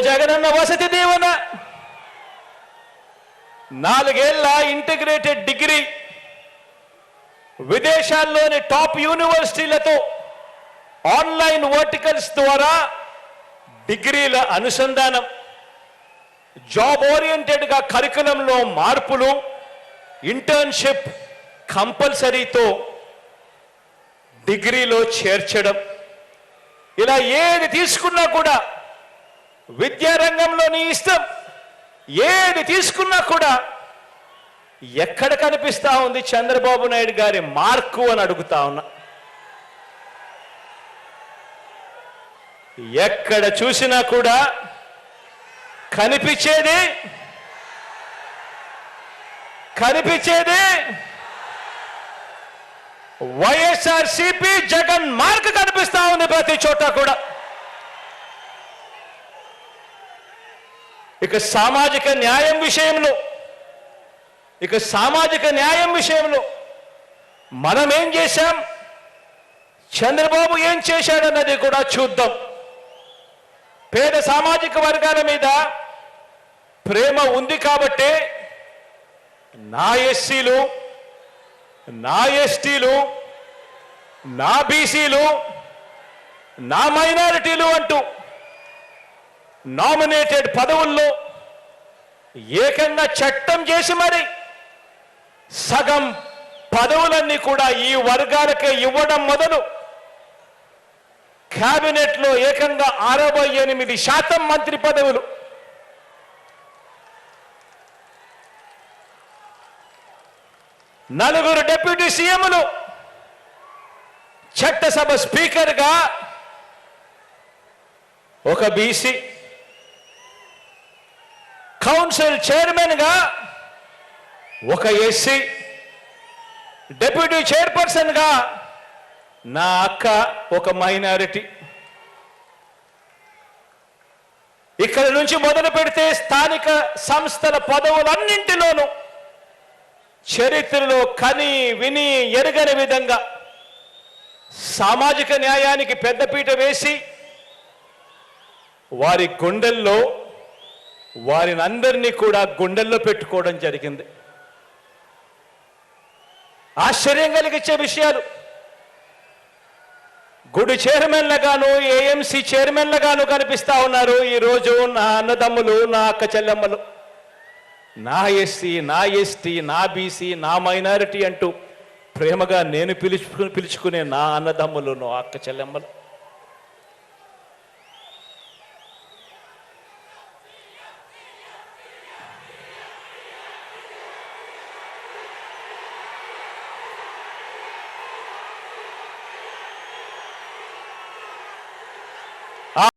జగనన్న వసతి దీవెన. నాలుగేళ్ళ ఇంటిగ్రేటెడ్ డిగ్రీ. విదేశాల్లోని టాప్ యూనివర్సిటీలతో ఆన్లైన్ వర్టికల్స్ ద్వారా డిగ్రీల అనుసంధానం. జాబ్ ఓరియంటెడ్గా కరికులంలో మార్పులు. ఇంటర్న్షిప్ కంపల్సరీతో డిగ్రీలో చేర్చడం. ఇలా ఏది తీసుకున్నా కూడా విద్యారంగంలో నీ ఇష్టం. ఏది తీసుకున్నా కూడా ఎక్కడ కనిపిస్తా ఉంది చంద్రబాబు నాయుడు గారి మార్కు అని అడుగుతా ఉన్నా. ఎక్కడ చూసినా కూడా కనిపించేది కనిపించేది వైఎస్ఆర్ సిపి జగన్ మార్క్ కనిపిస్తా ఉంది ప్రతి చోట కూడా. ఇక సామాజిక న్యాయం విషయంలో ఇక సామాజిక న్యాయం విషయంలో మనం ఏం చేశాం? చంద్రబాబు ఏం చేశాడన్నది కూడా చూద్దాం. పేద సామాజిక వర్గాల మీద ప్రేమ ఉంది కాబట్టే నా ఎస్సీలు నా ఎస్టీలు నా బీసీలు నా మైనారిటీలు అంటూ నామినేటెడ్ పదవుల్లో ఏకంగా చట్టం చేసి మరి సగం పదవులన్నీ కూడా ఈ వర్గాలకే ఇవ్వడం మొదలు. క్యాబినెట్లో ఏకంగా అరవై ఎనిమిది శాతం మంత్రి పదవులు. నలుగురు డిప్యూటీ సీఎంలు. చట్టసభ స్పీకర్గా ఒక బీసీ కౌన్సిల్ చైర్మన్గా ఒక ఎస్సీ డెప్యూటీ చైర్పర్సన్గా నా అక్క ఒక మైనారిటీ. ఇక్కడ నుంచి మొదలు పెడితే స్థానిక సంస్థల పదవులన్నింటిలోనూ చరిత్రలో కని విని ఎరగని విధంగా సామాజిక న్యాయానికి పెద్దపీట వేసి వారి గుండెల్లో వారిని అందరినీ కూడా గుండెల్లో పెట్టుకోవడం జరిగింది. ఆశ్చర్యం కలిగించే విషయాలు. గుడి చైర్మన్లుగాను ఏఎంసీ చైర్మన్లుగాను కనిపిస్తా ఉన్నారు. ఈరోజు నా అన్నదమ్ములు నా అక్క చెల్లెమ్మలు. నా ఎస్సీ నా ఎస్టీ నా బీసీ నా మైనారిటీ అంటూ ప్రేమగా నేను పిలుచుకుని పిలుచుకునే నా అన్నదమ్ములు నా అక్క చెల్లెమ్మలు.